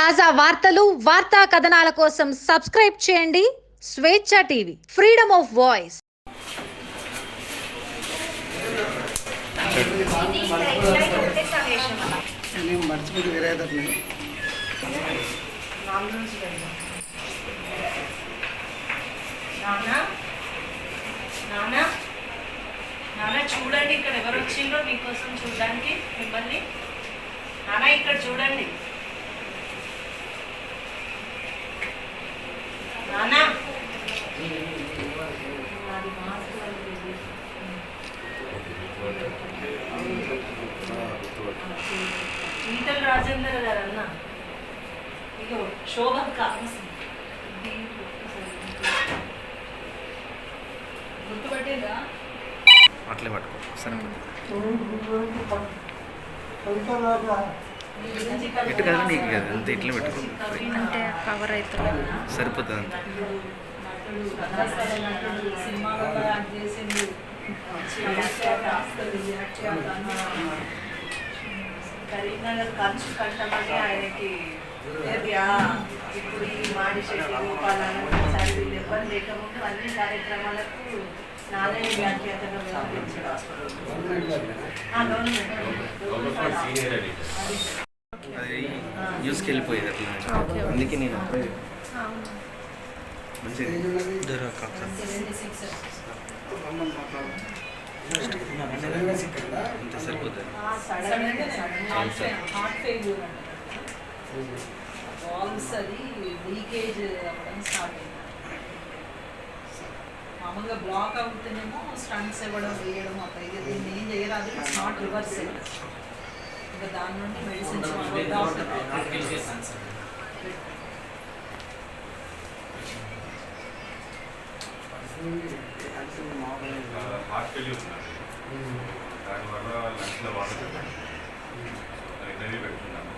తాజా వార్తలు వార్తా కథనాల కోసం సబ్స్క్రైబ్ చేయండి. స్వేచ్ఛ టీవీ ఫ్రీడమ్ ఆఫ్ వాయిస్. నానా చూడండి ఇక్కడ ఎవరు వచ్చిండ్రో మీకోసం చూడడానికి మిమ్మల్ని. నానా ఇక్కడ చూడండి నానా నాది మాస్క్ వాళ్ళు ఇది. ఈటల రాజేందర్ గారు అన్న. ఇగో శోభక్క గుర్తుపట్టిందా? అట్లే పట్టుకో సరిపోతుంది ఎటు కదా నీకు కదా అంత ఇట్లా పెట్టుకో. అంటే కవర్ అవుతుంది సరిపోతుంది. అంత సినిమాలో యాక్ట్ చేసిండు. కరీంనగర్ కంచు కట్టమని ఆయనకి ఇప్పుడు ఈ మాడి శెట్టి గోపాలను సరే వీళ్ళు ఎవరు లేకముందు అన్ని కార్యక్రమాలకు నారాయణ వ్యాఖ్యాతగా గవర్నమెంట్. అది న్యూస్కి వెళ్ళిపోయేది అట్లా. అందుకే నేను అప్పుడే మంచిగా అంత సరిపోతుంది ఆ, సడన్ గా అవును సార్. హార్ట్ ఫెయిల్యూర్ అంట వాల్వ్స్ అది లీకేజ్ అవ్వడం స్టార్ట్ అయింది మామూలుగా బ్లాక్ అవుతేనేమో స్టంట్స్ ఇవ్వడం వేయడం అట్లా ఇది దీన్ని ఏం చేయరాదు ఇట్స్ నాట్ రివర్స్ ఇంకా దాని నుండి మెడిసిన్స్ హార్ట్ ఫెయిల్యూర్ ఉన్నది దానివల్ల లంగ్స్లో వాటర్ ఇంటర్వ్యూ పెట్టుకున్నాను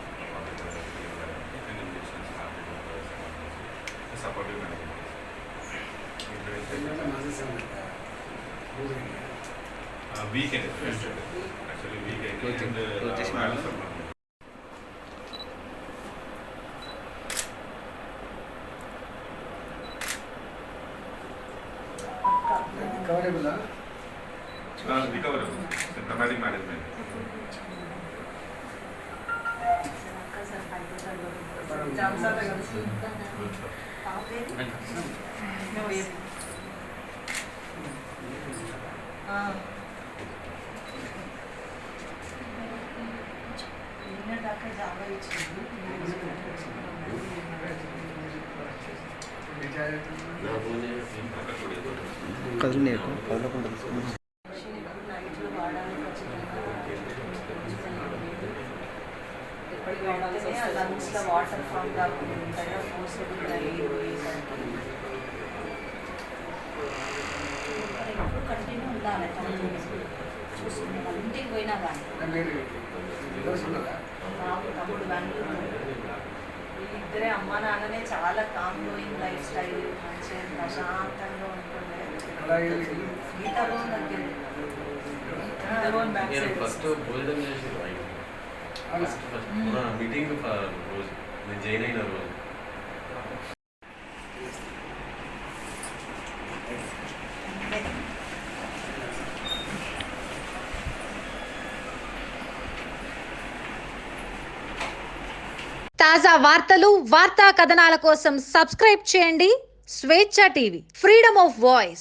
సపోర్టివ్ వీకెండ్ యాక్చువల్లీ Close చేసి- close చేసి వీకెండ్ మాట్లాడు. రికవరీ సిస్టమాటిక్ మేనేజ్మెంట్ దాకా జాబా ఇచ్చింది కదులు నీకు కదలకుండా లంగ్స్లో వాటర్ ఫామ్ కాకుండా ఉంటాయో ఎయిర్ ఎప్పుడు కంటిన్యూ ఉండాలి చూసుకునే ఇంటికి పోయినా కానీ బాబు తమ్ముడు బెంగళూరు వీళ్ళిద్దరే అమ్మ నాన్ననే చాలా కామ్ గోయింగ్ లైఫ్ స్టైల్ మంచిగా ప్రశాంతంగా ఉంటుండే నేను సైడ్ ఫస్ట్ భోజనం చేసి ఫస్ట్ ఫస్ట్ మీటింగ్ రోజు. నేను జాయిన్ అయిన రోజు. తాజా వార్తలు వార్తా కథనాల కోసం సబ్స్క్రైబ్ చేయండి స్వేచ్ఛ టీవీ. Freedom of voice